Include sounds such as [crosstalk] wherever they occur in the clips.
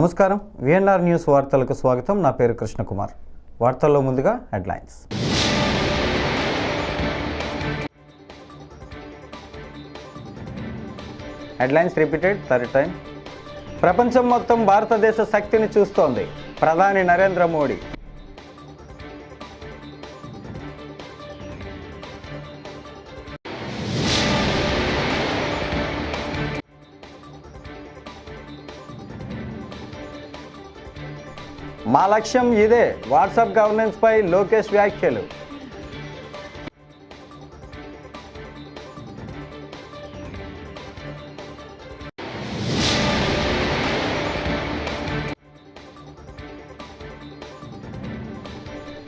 నమస్కారం. VNR news వార్తలకు స్వాగతం. నా పేరు కృష్ణకుమార్. వార్తల్లో ముందుగా headlines. Headlines repeated third time. ప్రపంచం మొత్తం భారతదేశ శక్తిని చూస్తోంది. ప్రధాని నరేంద్ర మోడీ. మా లక్ష్యం ఇదే. వాట్సాప్ గవర్నెన్స్ పై లోకేష్ వ్యాఖ్యలు.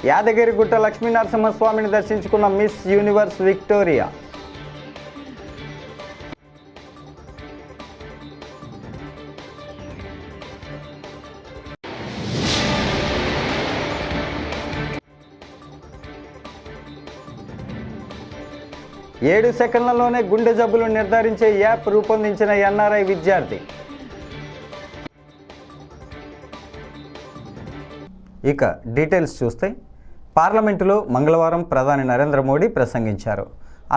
యాదగిరిగుట్ట లక్ష్మీనరసింహస్వామిని దర్శించుకున్న మిస్ యూనివర్స్ విక్టోరియా. ఏడు సెకండ్లలోనే గుండె జబ్బులు నిర్ధారించే యాప్ రూపొందించిన ఎన్ఆర్ఐ విద్యార్థి. ఇక డీటెయిల్స్ చూస్తే పార్లమెంటులో మంగళవారం ప్రధాని నరేంద్ర మోడీ ప్రసంగించారు.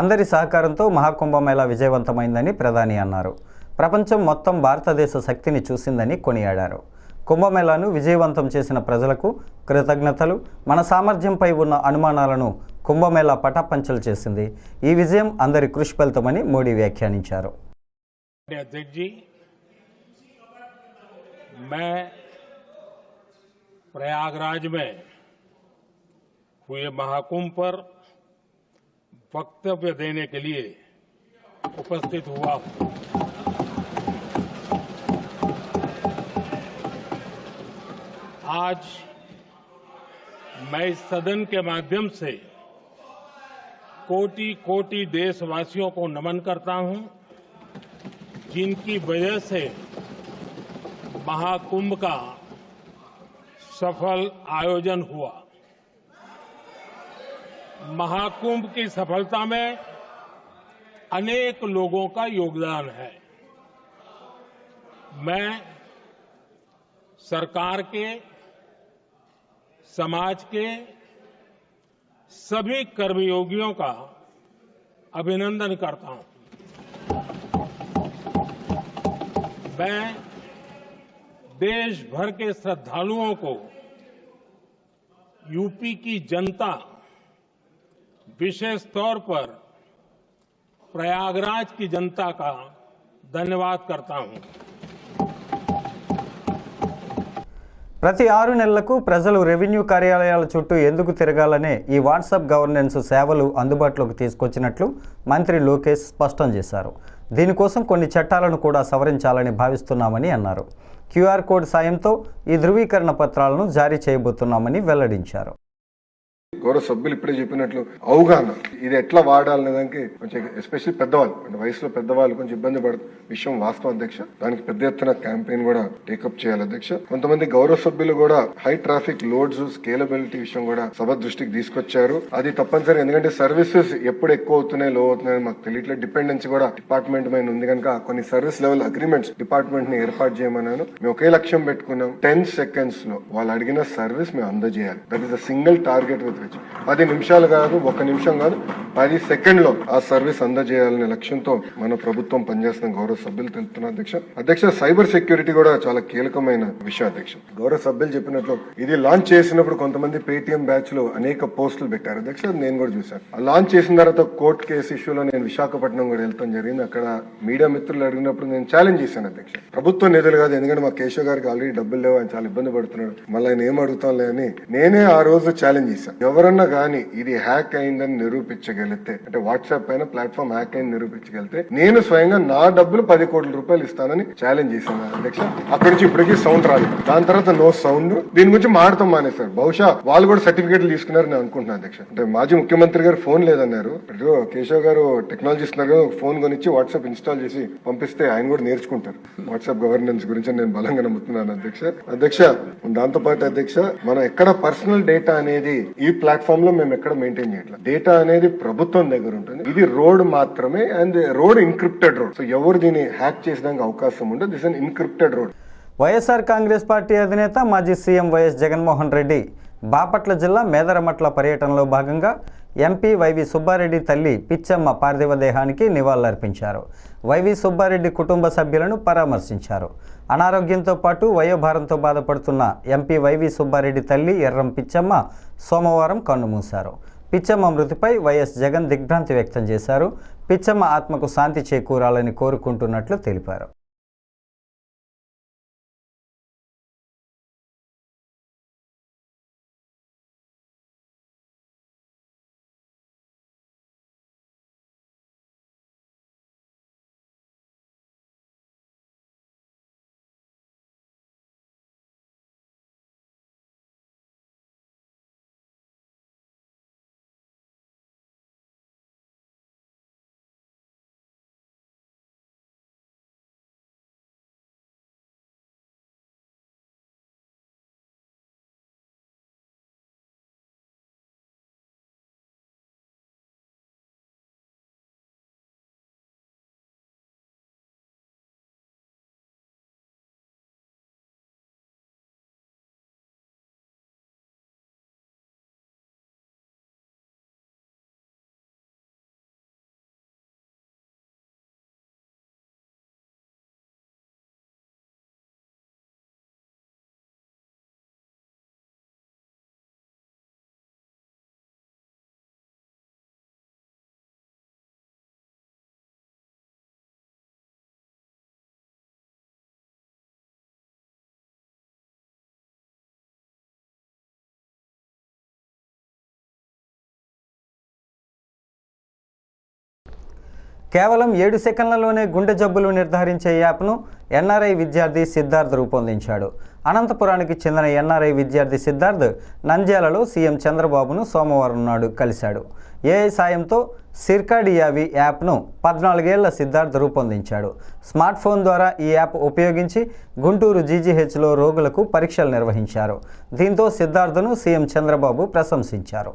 అందరి సహకారంతో మహాకుంభమేళా విజయవంతమైందని ప్రధాని అన్నారు. ప్రపంచం మొత్తం భారతదేశ శక్తిని చూసిందని కొనియాడారు. కుంభమేళాను విజయవంతం చేసిన ప్రజలకు కృతజ్ఞతలు మన సామర్థ్యంపై ఉన్న అనుమానాలను కుంభమేళా పటాపంచలు చేసింది ఈ విజయం అందరి కృషి ఫలితమని మోడీ వ్యాఖ్యానించారు अध्यक्ष जी मैं प्रयागराज में हुए महाकुंभ पर वक्तव्य देने के लिए उपस्थित हुआ हूं आज मैं इस सदन के माध्यम से कोटि कोटि देशवासियों को नमन करता हूँ, जिनकी वजह से महाकुंभ का सफल आयोजन हुआ। महाकुंभ की सफलता में अनेक लोगों का योगदान है। मैं सरकार के, समाज के सभी कर्मयोगियों का अभिनंदन करता हूँ। मैं देश भर के श्रद्धालुओं को यूपी की जनता विशेष तौर पर प्रयागराज की जनता का धन्यवाद करता हूँ। ప్రతి ఆరు నెలలకు ప్రజలు రెవెన్యూ కార్యాలయాల చుట్టూ ఎందుకు తిరగాలనే ఈ వాట్సాప్ గవర్నెన్స్ సేవలు అందుబాటులోకి తీసుకొచ్చినట్లు మంత్రి లోకేష్ స్పష్టం చేశారు. దీనికోసం కొన్ని చట్టాలను కూడా సవరించాలని భావిస్తున్నామని అన్నారు. క్యూఆర్ కోడ్ సాయంతో ఈ ధృవీకరణ పత్రాలను జారీ చేయబోతున్నామని వెల్లడించారు. గౌరవ సభ్యులు ఇప్పుడే చెప్పినట్లు అవగాహన. ఇది ఎట్లా వాడాలనే దానికి కొంచెం ఎస్పెషల్లీ పెద్దవాళ్ళు అంటే వయసులో పెద్దవాళ్ళు కొంచెం ఇబ్బంది పడుతుంది విషయం వాస్తవం అధ్యక్ష. దానికి పెద్ద ఎత్తున క్యాంపెయిన్ కూడా టేకప్ చేయాలి అధ్యక్ష. కొంతమంది గౌరవ సభ్యులు కూడా హై ట్రాఫిక్ లోడ్స్ స్కేలబిలిటీ విషయం కూడా సభ దృష్టికి తీసుకొచ్చారు. అది తప్పనిసరి ఎందుకంటే సర్వీసెస్ ఎప్పుడు ఎక్కువ అవుతున్నాయి లో అవుతున్నాయి మాకు తెలియట్లేదు. డిపెండెన్సీ కూడా డిపార్ట్మెంట్ మీద ఉంది కనుక కొన్ని సర్వీస్ లెవెల్ అగ్రిమెంట్స్ డిపార్ట్మెంట్ని ఏర్పాటు చేయమన్నాను. మేము ఒకే లక్ష్యం పెట్టుకున్నాం. టెన్ సెకండ్స్లో వాళ్ళు అడిగిన సర్వీస్ మేము అందజేయాలి. That is a single target with which పది నిమిషాలు కాదు ఒక నిమిషం కాదు పది సెకండ్లో ఆ సర్వీస్ అందజేయాలనే లక్ష్యంతో మన ప్రభుత్వం పనిచేస్తున్న గౌరవ సభ్యులు తెలుపుతున్న అధ్యక్ష. అధ్యక్ష సైబర్ సెక్యూరిటీ కూడా చాలా కీలకమైన విషయం అధ్యక్ష. గౌరవ సభ్యులు చెప్పినట్లు ఇది లాంచ్ చేసినప్పుడు కొంతమంది పేటిఎం బ్యాచ్లో అనేక పోస్టులు పెట్టారు. అధ్యక్ష నేను కూడా చూశాను. ఆ లాంచ్ చేసిన తర్వాత కోర్ట్ కేసు ఇష్యూలో నేను విశాఖపట్నం కూడా వెళ్తాం జరిగింది. అక్కడ మీడియా మిత్రులు అడిగినప్పుడు నేను ఛాలెంజ్ చేశాను అధ్యక్ష. ప్రభుత్వం నిధులు కాదు ఎందుకంటే మా కేశవ్ గారికి ఆల్రెడీ డబ్బులు లేవు ఆయన చాలా ఇబ్బంది పడుతున్నాడు. మళ్ళీ ఆయన ఏం అడుగుతాంలే అని నేనే ఆ రోజు ఛాలెంజ్ చేశాను. ఎవరన్నా కానీ ఇది హ్యాక్ అయిందని నిరూపించగలిగితే అంటే వాట్సాప్ పైన ప్లాట్ఫామ్ హ్యాక్ అయింది నిరూపించగలిగితే నేను స్వయంగా నా డబ్బులు పది కోట్ల రూపాయలు ఇస్తానని ఛాలెంజ్ చేశాను అధ్యక్ష. అక్కడి నుంచి ఇప్పటికీ సౌండ్ రాలేదు. దాని తర్వాత నో సౌండ్ దీని గురించి మాడతాం మానేశారు. బహుశా వాళ్ళు కూడా సర్టిఫికేట్లు తీసుకున్నారు నేను అనుకుంటున్నాను అధ్యక్ష. అంటే మాజీ ముఖ్యమంత్రి గారు ఫోన్ లేదన్నారు. కేశవ్ గారు టెక్నాలజీ ఇస్తున్నారు ఫోన్ కొనిచ్చి వాట్సాప్ ఇన్స్టాల్ చేసి పంపిస్తే ఆయన కూడా నేర్చుకుంటారు. వాట్సాప్ గవర్నెన్స్ గురించి నేను బలంగా నమ్ముతున్నాను అధ్యక్ష. అధ్యక్ష దాంతో పాటు అధ్యక్ష మనం ఎక్కడ పర్సనల్ డేటా అనేది ఈ ప్లాట్ఫామ్లో మేము ఎక్కడ మెయింటైన్ చేయట్లేదు. డేటా అనేది ప్రభుత్వం దగ్గర ఉంటుంది. ఇది రోడ్ మాత్రమే and road encrypted road so ఎవరు దీన్ని హ్యాక్ చేసడానికి అవకాశం ఉండదు. This unencrypted road YSR Congress party అధినేత మాజీ సీఎం వైఎస్ జగన్మోహన్ రెడ్డి బాపట్ల జిల్లా మేదరమట్ల పర్యటనలో భాగంగా ఎంపీ వైవి సుబ్బారెడ్డి తల్లి పిచ్చమ్మ పార్థివ దేహానికి నివాళులర్పించారు. వైవి సుబ్బారెడ్డి కుటుంబ సభ్యులను పరామర్శించారు. అనారోగ్యంతో పాటు వయోభారంతో బాధపడుతున్న ఎంపీ వైవి సుబ్బారెడ్డి తల్లి ఎర్రం పిచ్చమ్మ సోమవారం కన్నుమూశారు. పిచ్చమ్మ మృతిపై వైఎస్ జగన్ దిగ్భ్రాంతి వ్యక్తం చేశారు. పిచ్చమ్మ ఆత్మకు శాంతి చేకూరాలని కోరుకుంటున్నట్లు తెలిపారు. కేవలం ఏడు సెకండ్లలోనే గుండె జబ్బులు నిర్ధారించే యాప్ను ఎన్ఆర్ఐ విద్యార్థి సిద్ధార్థ్ రూపొందించాడు. అనంతపురానికి చెందిన ఎన్ఆర్ఐ విద్యార్థి సిద్ధార్థ్ నంద్యాలలో సీఎం చంద్రబాబును సోమవారం నాడు కలిశాడు. ఏఐ సాయంతో సిర్కాడియావి యాప్ను పద్నాలుగేళ్ళ సిద్ధార్థ్ రూపొందించాడు. స్మార్ట్ ఫోన్ ద్వారా ఈ యాప్ ఉపయోగించి గుంటూరు జీజీహెచ్లో రోగులకు పరీక్షలు నిర్వహించారు. దీంతో సిద్ధార్థను సీఎం చంద్రబాబు ప్రశంసించారు.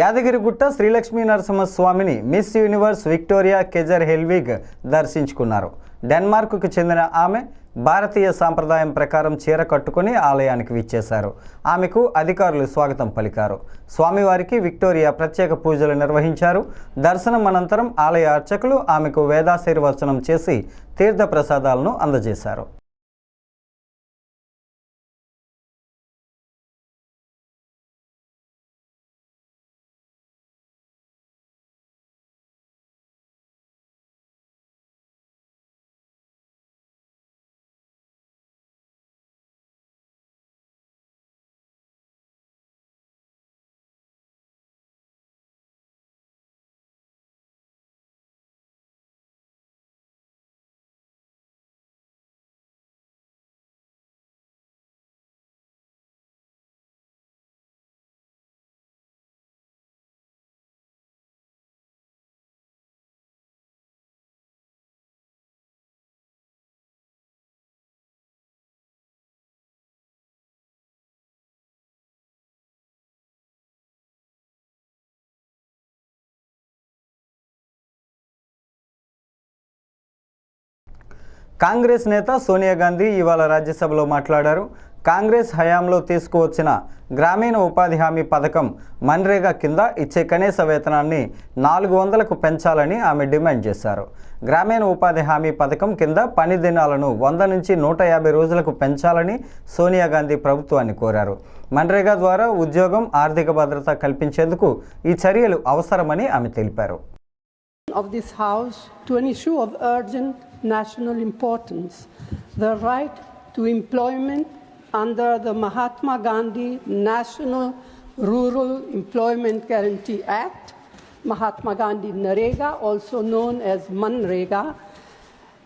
యాదగిరిగుట్ట శ్రీలక్ష్మీ నరసింహస్వామిని Miss Universe Victoria Kjaer Helvig దర్శించుకున్నారు. డెన్మార్క్కు చెందిన ఆమె భారతీయ సాంప్రదాయం ప్రకారం చీర కట్టుకుని ఆలయానికి విచ్చేశారు. ఆమెకు అధికారులు స్వాగతం పలికారు. స్వామివారికి విక్టోరియా ప్రత్యేక పూజలు నిర్వహించారు. దర్శనం అనంతరం ఆలయ అర్చకులు ఆమెకు వేదాశీర్వచనం చేసి తీర్థ ప్రసాదాలను అందజేశారు. కాంగ్రెస్ నేత సోనియా గాంధీ ఇవాళ రాజ్యసభలో మాట్లాడారు. కాంగ్రెస్ హయాంలో తీసుకువచ్చిన గ్రామీణ ఉపాధి హామీ పథకం మన్రేగా కింద ఇచ్చే కనీస వేతనాన్ని నాలుగు వందలకు పెంచాలని ఆమె డిమాండ్ చేశారు. గ్రామీణ ఉపాధి హామీ పథకం కింద పని దినాలను వంద నుంచి నూట యాభై రోజులకు పెంచాలని సోనియా గాంధీ ప్రభుత్వాన్ని కోరారు. మన్రేగా ద్వారా ఉద్యోగం ఆర్థిక భద్రత కల్పించేందుకు ఈ చర్యలు అవసరమని ఆమె తెలిపారు. Of this House to an issue of urgent national importance the right to employment under the Mahatma Gandhi National Rural Employment Guarantee Act, Mahatma Gandhi Narega, also known as Manrega,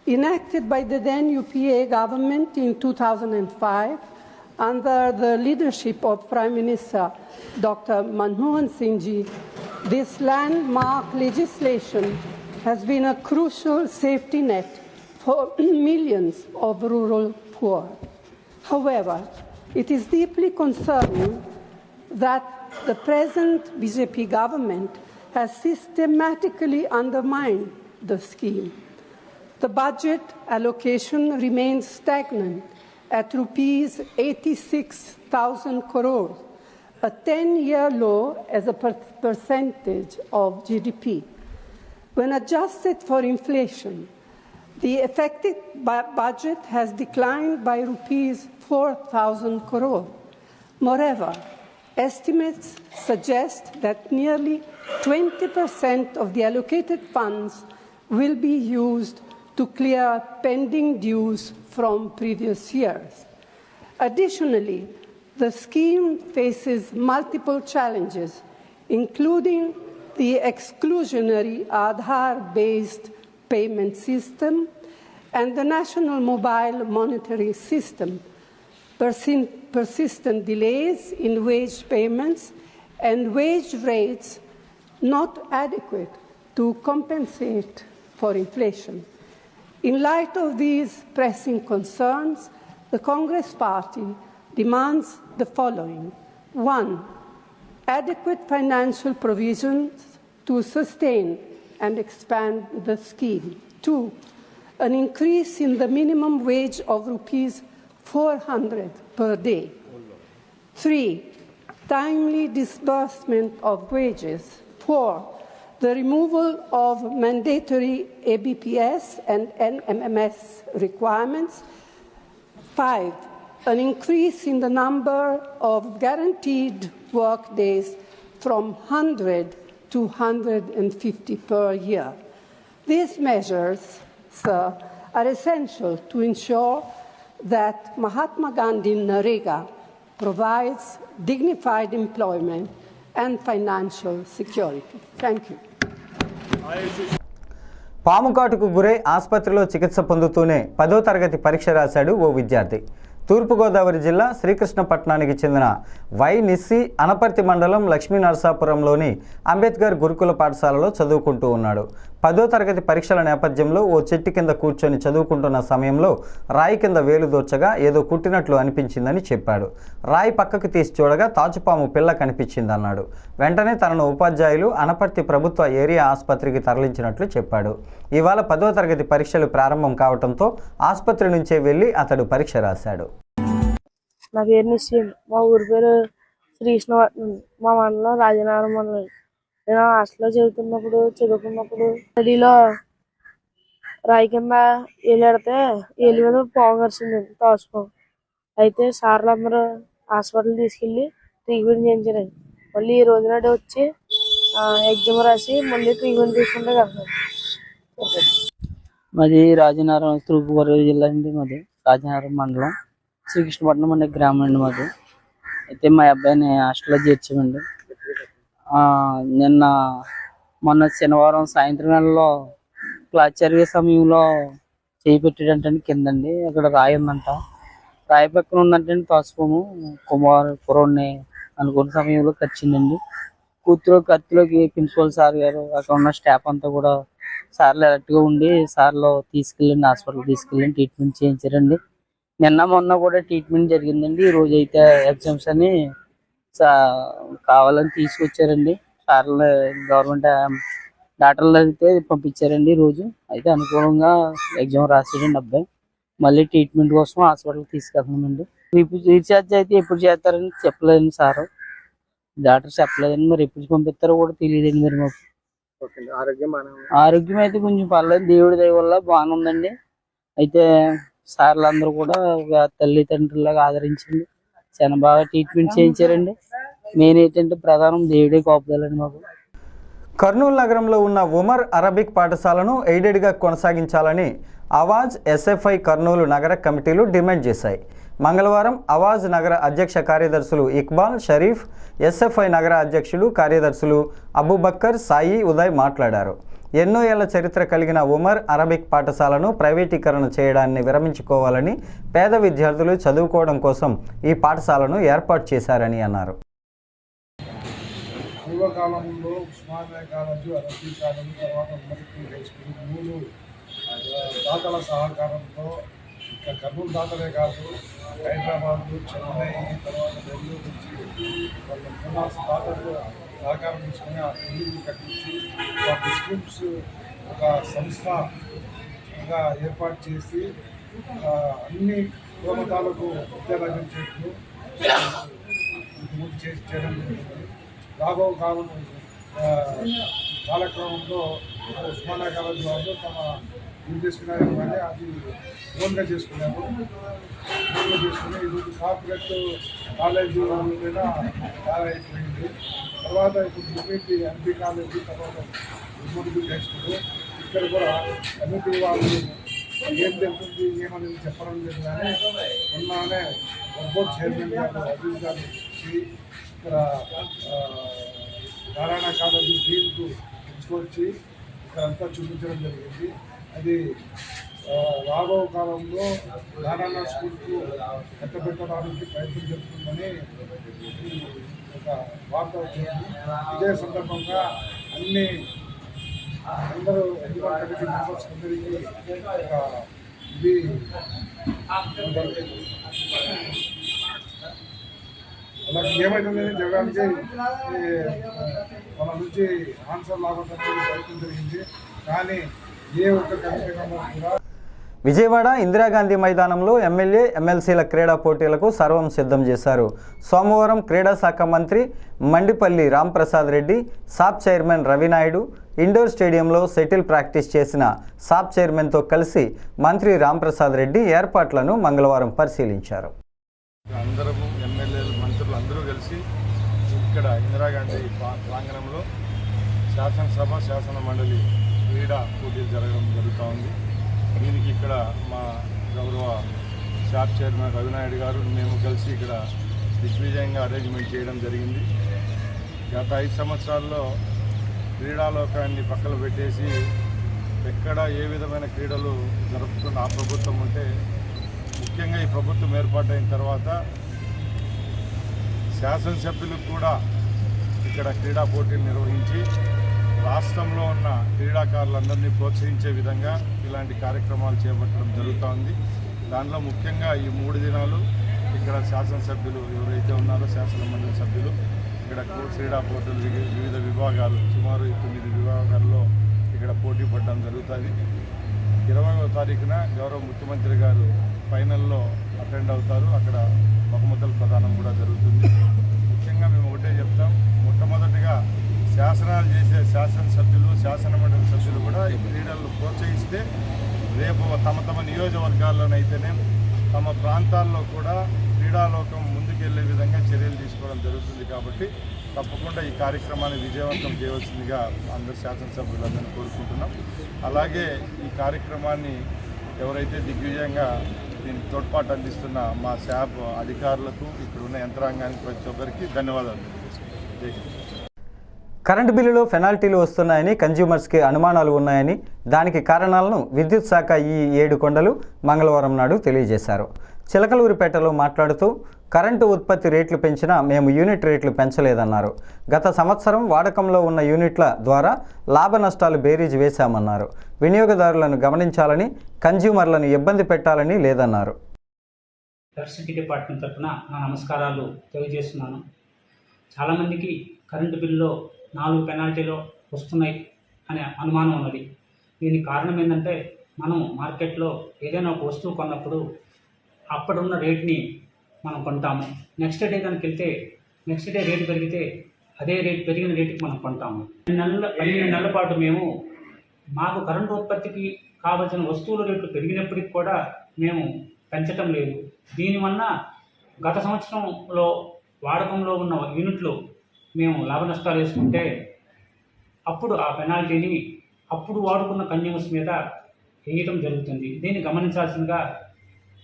enacted by the then UPA government in 2005 under the leadership of Prime Minister Dr. Manmohan Singh This landmark legislation has been a crucial safety net for [clears throat] millions of rural poor. However, it is deeply concerning that the present BJP government has systematically undermined the scheme. The budget allocation remains stagnant at rupees 86,000 crores, a 10-year low as a per- percentage of GDP. When adjusted for inflation, the effective budget has declined by rupees 4,000 crore. Moreover, estimates suggest that nearly 20% of the allocated funds will be used to clear pending dues from previous years. Additionally, the scheme faces multiple challenges, including the exclusionary Aadhaar based payment system and the national mobile monitoring system, persistent delays in wage payments, and wage rates not adequate to compensate for inflation. In light of these pressing concerns, the Congress Party demands the following one, adequate financial provisions to sustain and expand the scheme. Two, an increase in the minimum wage of rupees 400 per day. Three, timely disbursement of wages. Four, the removal of mandatory ABPS and NMMS requirements. Five, an increase in the number of guaranteed work days from 100 250 per year. These measures, sir, are essential to ensure that Mahatma Gandhi Narega provides dignified employment and financial security. Thank you. పాముకాటుకు గురై ఆసుపత్రిలో చికిత్స పొందుతూనే పదో తరగతి పరీక్ష రాశాడు ఓ విద్యార్థి తూర్పుగోదావరి జిల్లా శ్రీకృష్ణపట్నానికి చెందిన వై నిస్సి అనపర్తి మండలం లక్ష్మీ నరసాపురంలోని అంబేద్కర్ గురుకుల పాఠశాలలో చదువుకుంటూ ఉన్నాడు. పదో తరగతి పరీక్షల నేపథ్యంలో ఓ చెట్టు కింద కూర్చొని చదువుకుంటున్న సమయంలో రాయి కింద వేలు దూర్చగా ఏదో కుట్టినట్లు అనిపించిందని చెప్పాడు. రాయి పక్కకు తీసి చూడగా తాచుపాము పిల్ల కనిపించిందన్నాడు. వెంటనే తనను ఉపాధ్యాయులు అనపర్తి ప్రభుత్వ ఏరియా ఆసుపత్రికి తరలించినట్లు చెప్పాడు. ఇవాళ పదో తరగతి పరీక్షలు ప్రారంభం కావడంతో ఆసుపత్రి నుంచే వెళ్ళి అతడు పరీక్ష రాశాడు. నా పేరు నిశ్చయం. మా ఊరి పేరు శ్రీకృష్ణ మా మండలం రాజనారాయణ మండలం. నేను హాస్టల్లో చదువుతున్నప్పుడు చదువుకున్నప్పుడు స్టడీలో రాయి కింద ఏలాడితే ఏలి మీద పాము కరిచింది తోసుపాము అయితే సార్లు అందరూ హాస్పిటల్ తీసుకెళ్ళి ట్రీట్మెంట్ చేయించారండి మళ్ళీ ఈ రోజు నాడు వచ్చి ఎగ్జామ్ రాసి మళ్ళీ ట్రీట్మెంట్ తీసుకుంటే కదా మాది రాజనగరం తూర్పుగోదావరి జిల్లా అండి మాది. రాజనగరం మండలం. శ్రీకృష్ణపట్నం అనే గ్రామం అండి మాది. అయితే మా అబ్బాయిని హాస్టల్లో చేర్చామండి. నిన్న మొన్న శనివారం సాయంత్రం వేళలో క్లాస్ చదివే సమయంలో చేయి కిందండి. అక్కడ రాయి ఉందంట రాయి పక్కన ఉందంటే తోసుకోము కుమార్ కురోడ్ని అనుకున్న సమయంలో ఖర్చిందండి కూతురు కత్తిలోకి ప్రిన్సిపల్ సార్ గారు అక్కడ ఉన్న స్టాఫ్ అంతా కూడా సార్లు అలర్ట్గా ఉండి సార్లు తీసుకెళ్ళండి హాస్పిటల్ తీసుకెళ్ళండి ట్రీట్మెంట్ చేయించారండి. నిన్న మొన్న కూడా ట్రీట్మెంట్ జరిగిందండి. ఈ రోజు అయితే ఎగ్జామ్స్ అని కావాలని తీసుకొచ్చారండి. సార్లు గవర్నమెంట్ డాక్టర్లు అయితే పంపించారండి రోజు. అయితే అనుకూలంగా ఎగ్జామ్ రాసాడండి అబ్బాయి. మళ్ళీ ట్రీట్మెంట్ కోసం హాస్పిటల్కి తీసుకెళ్తున్నామండి. రీఛార్జ్ అయితే ఎప్పుడు చేస్తారని చెప్పలేదండి సారు. డాక్టర్ చెప్పలేదండి. మరి ఎప్పుడు పంపిస్తారో కూడా తెలియదండి మరి మాకు. ఆరోగ్యం ఆరోగ్యం అయితే కొంచెం పర్లేదు. దేవుడి దయ వల్ల బాగానే ఉందండి. అయితే సార్లు అందరూ కూడా తల్లిదండ్రులాగా ఆదరించండి. చాలా బాగా ట్రీట్మెంట్ చేయించారండి. మెయిన్ ఏంటంటే ప్రధానం దేవుడే కోపదాలండి మాకు. కర్నూలు నగరంలో ఉన్న ఉమర్ అరబిక్ పాఠశాలను ఎయిడెడ్గా కొనసాగించాలని అవాజ్ ఎస్ఎఫ్ఐ కర్నూలు నగర కమిటీలు డిమాండ్ చేశాయి. మంగళవారం అవాజ్ నగర అధ్యక్ష కార్యదర్శులు ఇక్బాల్ షరీఫ్ ఎస్ఎఫ్ఐ నగర అధ్యక్షులు కార్యదర్శులు అబుబక్కర్ సాయి ఉదయ్ మాట్లాడారు. ఎన్నో ఏళ్ళ చరిత్ర కలిగిన ఉమర్ అరబిక్ పాఠశాలను ప్రైవేటీకరణ చేయడాన్ని విరమించుకోవాలని పేద విద్యార్థులు చదువుకోవడం కోసం ఈ పాఠశాలను ఏర్పాటు చేశారని అన్నారు. పూర్వకాలంలో ఉస్మానియా కాలేజు అరబీ కాలేజు తర్వాత మెడికల్ హై మూడు దాతల సహకారంతో ఇంకా కర్నూలు దాతలే కాదు హైదరాబాద్ చెన్నై తర్వాత బెంగళూరు నుంచి వాళ్ళ దాతలు సహకారం తీసుకుని ఆ బిల్డింగ్ కట్టించి ఆ ముస్లిమ్స్ ఒక సంస్థగా ఏర్పాటు చేసి అన్ని కులమతాలకు విద్య లభించేట్లు పూర్తి చేసి చేయడం జరిగింది. రాబో కాలం కాలక్రమంలో ఉస్మానియా కాలేజ్ వాళ్ళు తమ ఇది చేసుకున్నారు కానీ అది ఓన్గా చేసుకున్నాము ఓన్గా చేసుకుని ఇది కార్పొరేట్ కాలేజీ మీద అయిపోయింది తర్వాత ఇప్పుడు ఎంపీ ఎంపీ కాలేజీ తర్వాత ఉమ్మడి హై ఇక్కడ కూడా కమిటీ వాళ్ళు ఏం జరుగుతుంది ఏమనేది చెప్పడం లేదు కానీ ఉన్నానే బోర్డ్ చైర్మన్ గారు అజీజ్ గారు వచ్చి ఇక్కడ నారాయణ కాలేజీ డీన్కు తీసుకొచ్చి ఇక్కడ అంతా చూపించడం జరిగింది. అది రాబో కాలంలో నారాయణ స్కూల్కు కట్టబెట్టడానికి ప్రయత్నం జరుగుతుందని ఒక వార్త వచ్చింది. ఇదే సందర్భంగా అన్ని అందరూ ఎన్నికల కమిటీ మెంబర్స్ అందరికీ ఒక ఇది అలాగే ఏమైతుంది జరగడానికి మన నుంచి ఆన్సర్ లాగా ప్రయత్నం జరిగింది. కానీ ఏ ఒక్క కూడా విజయవాడ ఇందిరాగాంధీ మైదానంలో ఎమ్మెల్యే ఎమ్మెల్సీల క్రీడా పోటీలకు సర్వం సిద్ధం చేశారు. సోమవారం క్రీడా శాఖ మంత్రి Mandipalli Ramprasad Reddy SAAP chairman Ravinaidu indoor స్టేడియంలో సెటిల్ ప్రాక్టీస్ చేసిన సాప్ చైర్మన్తో కలిసి మంత్రి రాంప్రసాద్ రెడ్డి ఏర్పాట్లను మంగళవారం పరిశీలించారు. అందరము ఎమ్మెల్యేలు మంత్రులు అందరూ కలిసి ఇక్కడ ఇందిరాగాంధీ ప్రాంగణంలో శాసనసభ శాసన మండలి క్రీడా పోటీలు జరగడం జరుగుతూ ఉంది. దీనికి ఇక్కడ మా గౌరవ షాప్ చైర్మన్ రవినాయుడు గారు మేము కలిసి ఇక్కడ దిగ్విజయంగా అరేంజ్మెంట్ చేయడం జరిగింది. గత ఐదు సంవత్సరాల్లో క్రీడాలోకాన్ని పక్కన పెట్టేసి ఎక్కడ ఏ విధమైన క్రీడలు జరుపుతున్న ఆ ప్రభుత్వం ఉంటే ముఖ్యంగా ఈ ప్రభుత్వం ఏర్పాటైన తర్వాత శాసనసభ్యులకు కూడా ఇక్కడ క్రీడా పోటీలు నిర్వహించి రాష్ట్రంలో ఉన్న క్రీడాకారులందరినీ ప్రోత్సహించే విధంగా ఇలాంటి కార్యక్రమాలు చేపట్టడం జరుగుతూ ఉంది. దానిలో ముఖ్యంగా ఈ మూడు దినాలు ఇక్కడ శాసనసభ్యులు ఎవరైతే ఉన్నారో శాసన మండలి సభ్యులు ఇక్కడ క్రీడా పోటీలు వివిధ విభాగాలు సుమారు తొమ్మిది విభాగాల్లో ఇక్కడ పోటీ పడడం జరుగుతుంది. ఇరవైవ తారీఖున గౌరవ ముఖ్యమంత్రి గారు ఫైనల్లో అటెండ్ అవుతారు. అక్కడ బహుమతుల ప్రదానం కూడా జరుగుతుంది. ముఖ్యంగా మేము ఒకటే చెప్తాం మొట్టమొదటిగా శాసనాలు చేసే శాసనసభ్యులు శాసనమండలి సభ్యులు కూడా ఈ క్రీడలను ప్రోత్సహిస్తే రేపు తమ తమ నియోజకవర్గాల్లోనైతేనే తమ ప్రాంతాల్లో కూడా క్రీడాలోకం ముందుకెళ్ళే విధంగా చర్యలు తీసుకోవడం జరుగుతుంది కాబట్టి తప్పకుండా ఈ కార్యక్రమాన్ని విజయవంతం చేయవలసిందిగా అందరు శాసనసభ్యులందరినీ కోరుకుంటున్నాం. అలాగే ఈ కార్యక్రమాన్ని ఎవరైతే దిగ్విజయంగా దీనికి తోడ్పాటు అందిస్తున్న మా శాప్ అధికారులకు ఇక్కడ ఉన్న యంత్రాంగానికి ప్రతి ఒక్కరికి ధన్యవాదాలు. జై హింద్. కరెంటు బిల్లులో పెనాల్టీలు వస్తున్నాయని కన్జ్యూమర్స్కి అనుమానాలు ఉన్నాయని దానికి కారణాలను విద్యుత్ శాఖ ఈ ఏడు కొండలు మంగళవారం నాడు తెలియజేశారు. చిలకలూరిపేటలో మాట్లాడుతూ కరెంటు ఉత్పత్తి రేట్లు పెంచినా మేము యూనిట్ రేట్లు పెంచలేదన్నారు. గత సంవత్సరం వాడకంలో ఉన్న యూనిట్ల ద్వారా లాభ నష్టాలు బేరీజ్ వేశామన్నారు. వినియోగదారులను గమనించాలని కన్జ్యూమర్లను ఇబ్బంది పెట్టాలని లేదన్నారు. ఎలక్ట్రిసిటీ డిపార్ట్మెంట్ తరఫున నా నమస్కారాలు తెలియజేస్తున్నాను. చాలామందికి కరెంటు బిల్లులో నాలుగు పెనాల్టీలు వస్తున్నాయి అనే అనుమానం ఉన్నది. దీనికి కారణం ఏంటంటే మనం మార్కెట్లో ఏదైనా ఒక వస్తువు కొన్నప్పుడు అప్పుడున్న రేట్ని మనం కొంటాము. నెక్స్ట్ డే కనుక వెళ్తే నెక్స్ట్ డే రేటు పెరిగితే అదే రేట్ పెరిగిన రేటుకి మనం కొంటాము. నెలల పన్నెండు నెలల పాటు మేము మాకు కరెంటు ఉత్పత్తికి కావలసిన వస్తువుల రేట్లు పెరిగినప్పటికి కూడా మేము పెంచటం లేదు. దీనివల్ల గత సంవత్సరంలో వాడకంలో ఉన్న యూనిట్లు మేము లాభ నష్టాలు వేసుకుంటే అప్పుడు ఆ పెనాల్టీని అప్పుడు వాడుకున్న కన్యూమర్స్ మీద వేయడం జరుగుతుంది. దీన్ని గమనించాల్సిందిగా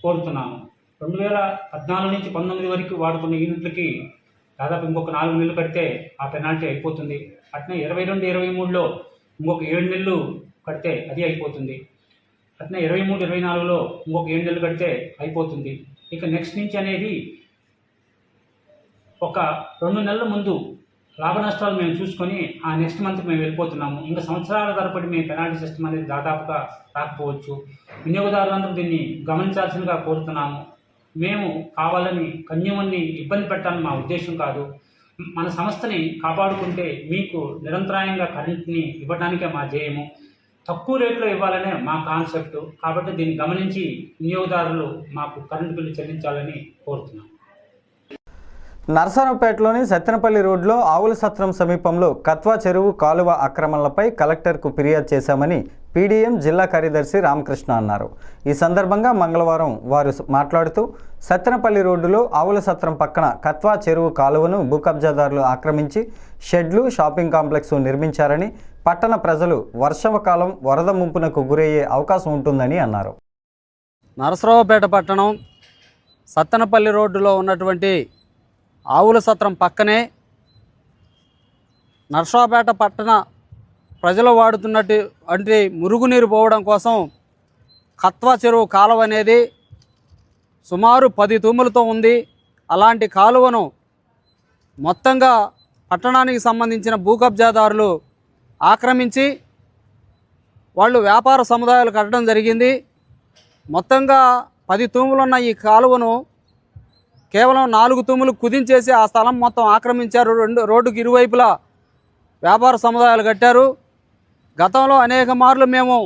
కోరుతున్నాను రెండు వేల పద్నాలుగు నుంచి పంతొమ్మిది వరకు వాడుకున్న యూనిట్లకి దాదాపు ఇంకొక నాలుగు నెలలు కడితే ఆ పెనాల్టీ అయిపోతుంది. అట్నే ఇరవై రెండు ఇరవై మూడులో ఇంకొక ఏడు నెలలు కడితే అది అయిపోతుంది. అట్నే ఇరవై మూడు ఇరవై నాలుగులో ఇంకొక ఏడు నెలలు కడితే అయిపోతుంది. ఇక నెక్స్ట్ నుంచి అనేది ఒక రెండు నెలల ముందు లాభ నష్టాలు మేము చూసుకొని ఆ నెక్స్ట్ మంత్ మేము వెళ్ళిపోతున్నాము. ఇంకా సంవత్సరాల తరపడి మేము పెనాల్టీ సిస్టమ్ అనేది దాదాపుగా రాకపోవచ్చు. వినియోగదారులందరూ దీన్ని గమనించాల్సిందిగా కోరుతున్నాము. మేము కావాలని కన్యూమర్ని ఇబ్బంది పెట్టాలని మా ఉద్దేశం కాదు. మన సంస్థని కాపాడుకుంటే మీకు నిరంతరాయంగా కరెంట్ని ఇవ్వడానికే మా ధ్యేయము తక్కువ రేట్లో ఇవ్వాలనే మా కాన్సెప్ట్ కాబట్టి దీన్ని గమనించి వినియోగదారులు మాకు కరెంటు బిల్లు చెల్లించాలని కోరుతున్నాం నర్సరావుపేటలోని సత్తెనపల్లి రోడ్లో ఆవుల సత్రం సమీపంలో కత్వా చెరువు కాలువ ఆక్రమణలపై కలెక్టర్కు ఫిర్యాదు చేశామని పీడీఎం జిల్లా కార్యదర్శి రామకృష్ణ అన్నారు. ఈ సందర్భంగా మంగళవారం వారు మాట్లాడుతూ సత్తెనపల్లి రోడ్డులో ఆవుల సత్రం పక్కన కత్వా చెరువు కాలువను భూ కబ్జాదారులు ఆక్రమించి షెడ్లు షాపింగ్ కాంప్లెక్స్ నిర్మించారని పట్టణ ప్రజలు వర్షాకాలం వరద ముంపునకు గురయ్యే అవకాశం ఉంటుందని అన్నారు. నరసరావుపేట పట్టణం సత్తెనపల్లి రోడ్డులో ఉన్నటువంటి ఆవుల సత్రం పక్కనే నర్సాపేట పట్టణ ప్రజలు వాడుతున్నట్టు అంటే మురుగునీరు పోవడం కోసం కత్వా చెరువు కాలువ అనేది సుమారు పది తూములతో ఉంది. అలాంటి కాలువను మొత్తంగా పట్టణానికి సంబంధించిన భూ కబ్జాదారులు ఆక్రమించి వాళ్ళు వ్యాపార సముదాయాలు కట్టడం జరిగింది. మొత్తంగా పది తూములున్న ఈ కాలువను కేవలం నాలుగు తూములు కుదించేసి ఆ స్థలం మొత్తం ఆక్రమించారు. రెండు రోడ్డుకి ఇరువైపులా వ్యాపార సముదాయాలు కట్టారు. గతంలో అనేక మార్లు మేము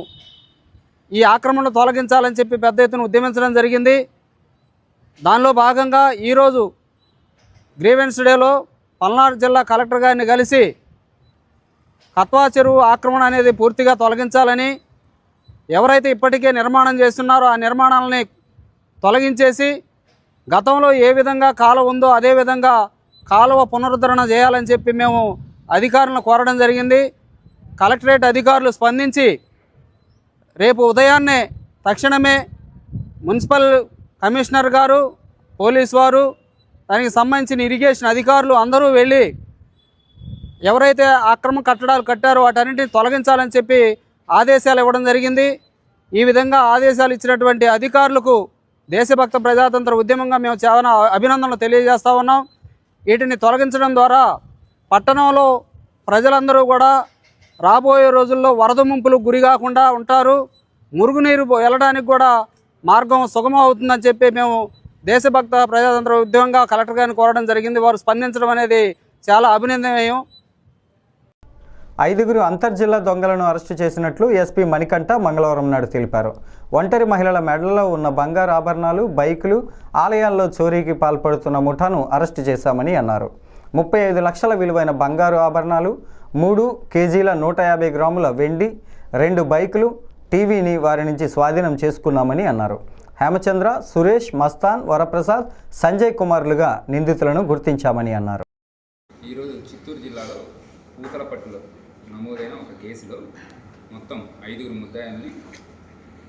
ఈ ఆక్రమణను తొలగించాలని చెప్పి పెద్ద ఎత్తున ఉద్యమించడం జరిగింది. దానిలో భాగంగా ఈరోజు గ్రీవెన్స్ డేలో పల్నాడు జిల్లా కలెక్టర్ గారిని కలిసి కత్వా చెరువు ఆక్రమణ అనేది పూర్తిగా తొలగించాలని ఎవరైతే ఇప్పటికే నిర్మాణం చేస్తున్నారో ఆ నిర్మాణాలని తొలగించేసి గతంలో ఏ విధంగా కాలువ ఉందో అదే విధంగా కాలువ పునరుద్ధరణ చేయాలని చెప్పి మేము అధికారులను కోరడం జరిగింది. కలెక్టరేట్ అధికారులు స్పందించి రేపు ఉదయాన్నే తక్షణమే మున్సిపల్ కమిషనర్ గారు పోలీస్ వారు దానికి సంబంధించిన ఇరిగేషన్ అధికారులు అందరూ వెళ్ళి ఎవరైతే అక్రమ కట్టడాలు కట్టారో వాటన్నింటిని తొలగించాలని చెప్పి ఆదేశాలు ఇవ్వడం జరిగింది. ఈ విధంగా ఆదేశాలు ఇచ్చినటువంటి అధికారులకు దేశభక్త ప్రజాతంత్ర ఉద్యమంగా మేము చాలా అభినందనలు తెలియజేస్తా ఉన్నాం. వీటిని తొలగించడం ద్వారా పట్టణంలో ప్రజలందరూ కూడా రాబోయే రోజుల్లో వరద ముంపులకు గురి కాకుండా ఉంటారు. మురుగునీరు వెళ్ళడానికి కూడా మార్గం సుగమం అవుతుందని చెప్పి మేము దేశభక్త ప్రజాతంత్ర ఉద్యమంగా కలెక్టర్ గారిని కోరడం జరిగింది. వారు స్పందించడం అనేది చాలా అభినందనీయం. ఐదుగురు అంతర్జిల్లా దొంగలను అరెస్టు చేసినట్లు ఎస్పీ మణికంఠ మంగళవారం నాడు తెలిపారు. ఒంటరి మహిళల మెడల్లో ఉన్న బంగారు ఆభరణాలు బైకులు ఆలయాల్లో చోరీకి పాల్పడుతున్న ముఠాను అరెస్టు చేశామని అన్నారు. ముప్పై ఐదు లక్షల విలువైన బంగారు ఆభరణాలు మూడు కేజీల నూట యాభై గ్రాముల వెండి రెండు బైకులు టీవీని వారి నుంచి స్వాధీనం చేసుకున్నామని అన్నారు. హేమచంద్ర సురేష్ మస్తాన్ వరప్రసాద్ సంజయ్ కుమార్లుగా నిందితులను గుర్తించామని అన్నారు. ఈరోజు చిత్తూరు జిల్లాలో పూతలపట్టు నమోదైన ఒక కేసులో మొత్తం ఐదుగురు ముద్దాయిల్ని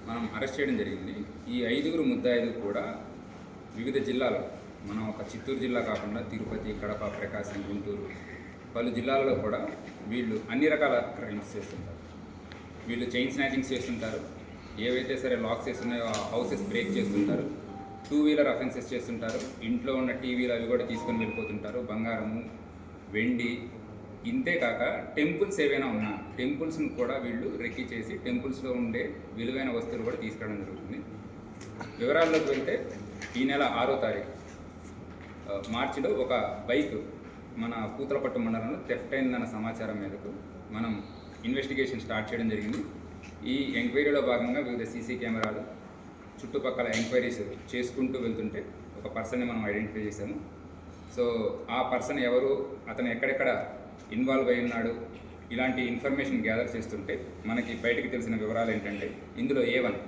మనం అరెస్ట్ చేయడం జరిగింది. ఈ ఐదుగురు ముద్దాయిలు కూడా వివిధ జిల్లాలో మనం ఒక చిత్తూరు జిల్లా కాకుండా తిరుపతి కడప ప్రకాశం గుంటూరు పలు జిల్లాలలో కూడా వీళ్ళు అన్ని రకాల క్రైమ్స్ చేస్తుంటారు. వీళ్ళు చైన్ స్నాచింగ్స్ చేస్తుంటారు. ఏవైతే సరే లాక్స్ చేస్తున్నాయో ఆ హౌసెస్ బ్రేక్ చేస్తుంటారు. టూ వీలర్ అఫెన్సెస్ చేస్తుంటారు. ఇంట్లో ఉన్న టీవీలు అవి కూడా తీసుకొని వెళ్ళిపోతుంటారు. బంగారము వెండి ఇంతేకాక టెంపుల్స్ ఏవైనా ఉన్నా టెంపుల్స్ని కూడా వీళ్ళు రెక్కి చేసి టెంపుల్స్లో ఉండే విలువైన వస్తువులు కూడా తీసుకురావడం జరుగుతుంది. వివరాల్లోకి వెళ్తే ఈ నెల ఆరో తారీఖు మార్చిలో ఒక బైక్ మన పూతలపట్టు మండలంలో థెఫ్ట్ అయిందన్న సమాచారం మేరకు మనం ఇన్వెస్టిగేషన్ స్టార్ట్ చేయడం జరిగింది. ఈ ఎంక్వైరీలో భాగంగా వివిధ సీసీ కెమెరాలు చుట్టుపక్కల ఎంక్వైరీస్ చేసుకుంటూ వెళ్తుంటే ఒక పర్సన్ని మనం ఐడెంటిఫై చేసాము సో ఆ పర్సన్ ఎవరు అతను ఎక్కడెక్కడ ఇన్వాల్వ్ అయి ఉన్నాడు. ఇలాంటి ఇన్ఫర్మేషన్ గ్యాదర్ చేస్తుంటే మనకి బయటకు తెలిసిన వివరాలు ఏంటంటే ఇందులో ఏ వన్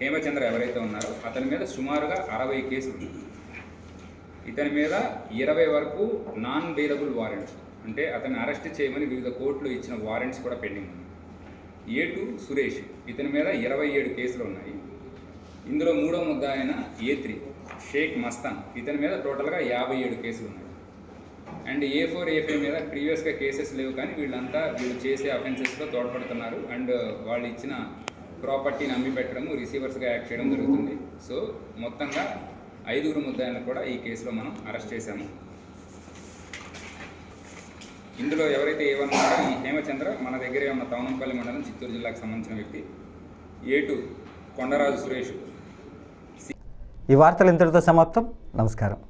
హేమచంద్ర ఎవరైతే ఉన్నారో అతని మీద సుమారుగా అరవై కేసులు ఇతని మీద ఇరవై వరకు నాన్ బెయిలబుల్ వారెంట్స్ అంటే అతన్ని అరెస్ట్ చేయమని వివిధ కోర్టులు ఇచ్చిన వారెంట్స్ కూడా పెండింగ్ ఉన్నాయి. ఏ టూ సురేష్ ఇతని మీద ఇరవై ఏడు కేసులు ఉన్నాయి. ఇందులో మూడో ముద్ద అయిన ఏ త్రీ షేక్ మస్తాన్ ఇతని మీద టోటల్గా యాభై ఏడు కేసులు ఉన్నాయి. And A four A five మీద ప్రీవియస్గా కేసెస్ లేవు కానీ వీళ్ళంతా వీళ్ళు చేసే అఫెన్సెస్లో తోడ్పడుతున్నారు. అండ్ వాళ్ళు ఇచ్చిన ప్రాపర్టీని అమ్మి పెట్టడము రిసీవర్స్గా యాక్ట్ చేయడం జరుగుతుంది. సో మొత్తంగా ఐదుగురు ముద్దాయిలను కూడా ఈ కేసులో మనం అరెస్ట్ చేశాము. ఇందులో ఎవరైతే ఏమన్నారో ఈ హేమచంద్ర మన దగ్గరే ఉన్న తవనంపల్లి మండలం చిత్తూరు జిల్లాకు సంబంధించిన వ్యక్తి. ఏటు కొండరాజు సురేష్. ఈ వార్తలు ఇంతటితో సమాప్తం. నమస్కారం.